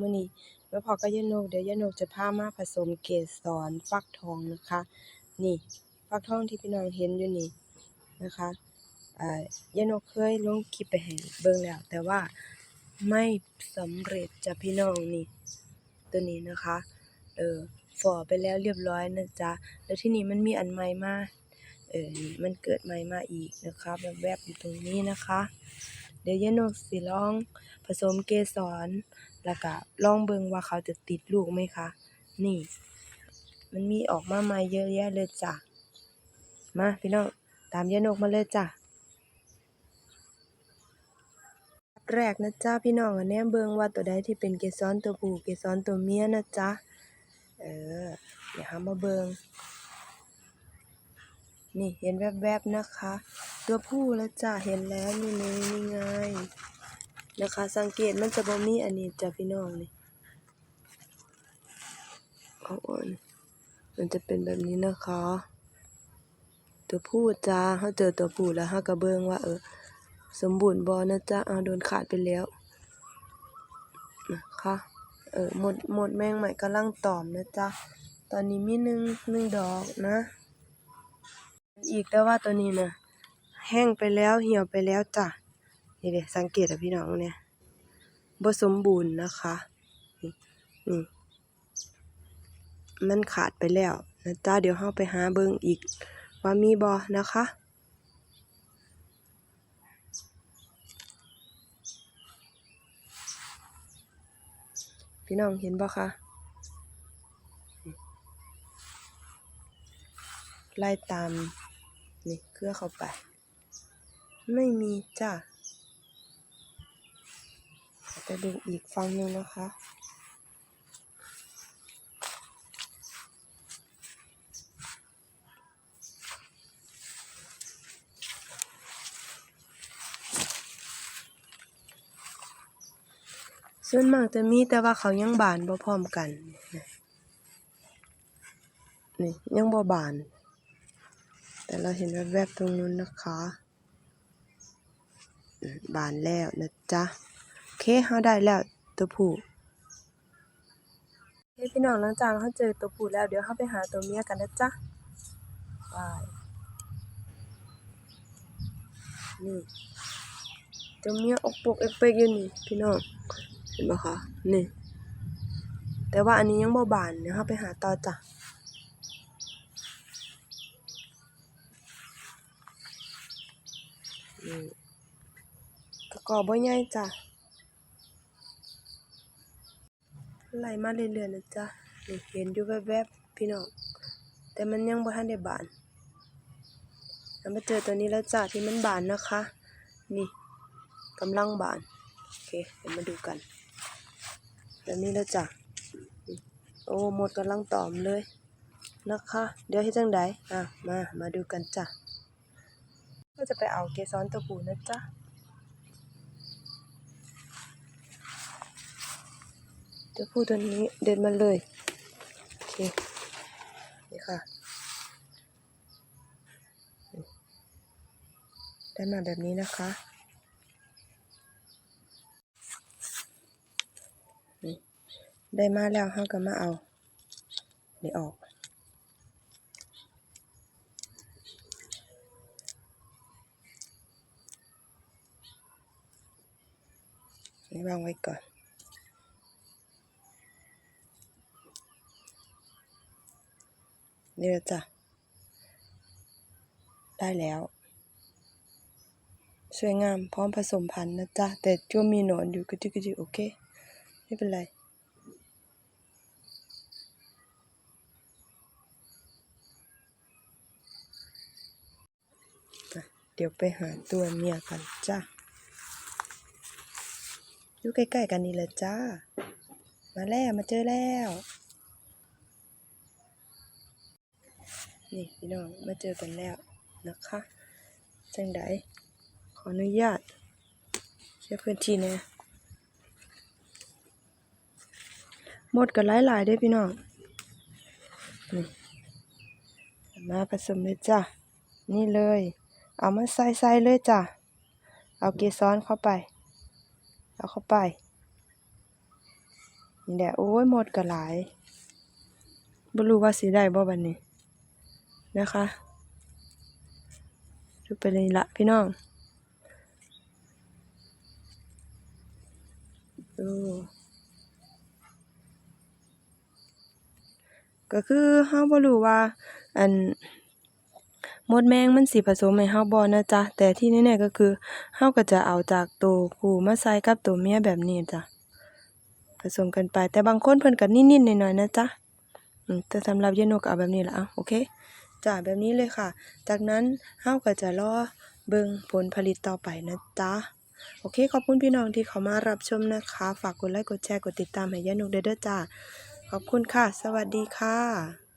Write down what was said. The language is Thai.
มื้อนี้แม่พอกับยานกเดี๋ยวยานกจะพามาผสมเกสรฟักทองนะคะ นี่ฟักทองที่พี่น้องเห็นอยู่นี่นะคะอ่ายานกเคยลงคลิปไปให้เบิ่งแล้ว แต่ว่าไม่สำเร็จจ้ะพี่น้องนี่ ตัวนี้นะคะ เออฝ่อไปแล้วเรียบร้อยนะจ๊ะ แล้วที่นี่มันมีอันใหม่มาเออนี่มันเกิดใหม่มาอีกนะคะแบบแบบอยู่ตรงนี้นะคะ เดี๋ยวยานกสิลอง ผสมเกสร แล้วก็ลองเบิ่งว่าเขาจะติดลูกไหมคะ นี่ มันมีออกมาใหม่เยอะแยะเลยจ้ะ มาพี่น้องตามยานกมาเลยจ้ะแรกนะจ๊ะพี่น้องอันแนมเบิ่งว่าตัวใดที่เป็นเกสรตัวผู้เกสรตัวเมียนะจ๊ะเออเดี๋ยวหามาเบิ่งนี่เห็นแวบๆนะคะ ตัวผู้แล้วจ้ะเห็นแล้วนี่เลยนี่ไง นะคะ สังเกตมันจะบ่มีอันนี้จ้ะพี่น้องนี่เอาอ่อนมันจะเป็นแบบนี้นะคะ ตัวผู้จ้าเขาเจอตัวผู้แล้วเขาก็เบิ่งว่าเออสมบูรณ์บ่นะจ๊ะเอาโดนขาดไปแล้วนะคะเออหมดหมดแมงใหม่กำลังตอมนะจ๊ะตอนนี้มีหนึ่งหนึ่งดอกนะ อีกแต่ว่าตัวนี้นะแห้งไปแล้วเหี่ยวไปแล้วจ้ะ นี่เด้สังเกตอะพี่น้องเนี่ยบ่สมบูรณ์นะคะนี่มันขาดไปแล้วนะจ๊ะเดี๋ยวเราไปหาเบิ่งอีก ว่ามีบ่นะคะพี่น้องเห็นบ่คะไล่ตามนี่เครือเข้าไป ไม่มีจ้ะ ไปดูอีกฝั่งหนึ่งนะคะ ส่วนมากจะมีแต่ว่าเขายังบานบ่พร้อมกัน นี่ยังบ่บาน แต่เราเห็นแวบๆตรงนู้นนะคะ บานแล้วนะจ๊ะ เคเฮาได้แล้วตัวผู้โอเคพี่น้องหลังจากเราเจอตัวผู้แล้วเดี๋ยวเราไปหาตัวเมียกันนะจ๊ะบายนี่ตัวเมียอกปกเอฟเฟกอยู่นี่พี่น้องเห็นบ่คะนี่แต่ว่าอันนี้ยังบ่บานเดี๋ยวเราไปหาต่อจ้ะนี่ตะกอบ่ใหญ่จ้ะ ไหลมาเรื่อยๆนะจ๊ะนี่เห็นอยู่แวบๆพี่น้องแต่มันยังบ่ทันได้บานแล้วมาเจอตัวนี้แล้วจ้ะที่มันบานนะคะ นี่กำลังบานโอเคเดี๋ยวมาดูกันแบบนี้แล้วจ้ะโอ้หมดกำลังตอมเลยนะคะ เดี๋ยวเฮ็ดจังไดอะมามาดูกันจ้ะก็จะไปเอาเกสรตัวผู้นะจ๊ะ ตัวผู้ตัวนี้เดินมาเลย โอเค นี่ค่ะ ได้มาแบบนี้นะคะ ได้มาแล้วเราก็มาเอานี่ออกนี่วางไว้ก่อน นี่ล้วจ้ะ ได้แล้ว สวยงามพร้อมผสมพันธุ์นะจ๊ะ แต่ก็มีหนอนอยู่กระจิกกระจิโอเค ไม่เป็นไรเดี๋ยวไปหาตัวเมียกันจ้ะอยู่ใกล้ๆกันนี่แหละจ้า มาแล้วมาเจอแล้ว นี่พี่น้องมาเจอกันแล้วนะคะจังไดขออนุญาตใช้พื้นที่นะหมดกันหลายๆเด้พี่น้องนี่มาผสมเลยจ้ะนี่เลย เอามาใส่ๆเลยจ้ะเอาเกสรเข้าไป เอาเข้าไปนี่แหละโอ้ยหมดก็หลายบ่รู้ว่าสิได้บ่บัดนี้ นะคะดูไปเลยละพี่น้องดูก็คือเฮาบ่รู้ว่า อันมดแมงมันสิผสมให้เฮาบ่นะจ๊ะ แต่ที่แน่ๆก็คือเฮาก็จะเอาจากตัวผู้มาใส่กับตัวเมียแบบนี้จ้ะผสมกันไปแต่บางคนเพิ่นก็นิดๆหน่อยๆนะจ๊ะอืมแต่สำหรับยายนกก็เอาแบบนี้ละเอาโอเค จ้าแบบนี้เลยค่ะ จากนั้นเฮาก็จะรอเบิ่งผลผลิตต่อไปนะจ๊ะโอเค ขอบคุณพี่น้องที่เข้ามารับชมนะคะ ฝากกดไลค์กดแชร์กดติดตามให้ยานุกด้วยเด้อจ้าขอบคุณค่ะ สวัสดีค่ะ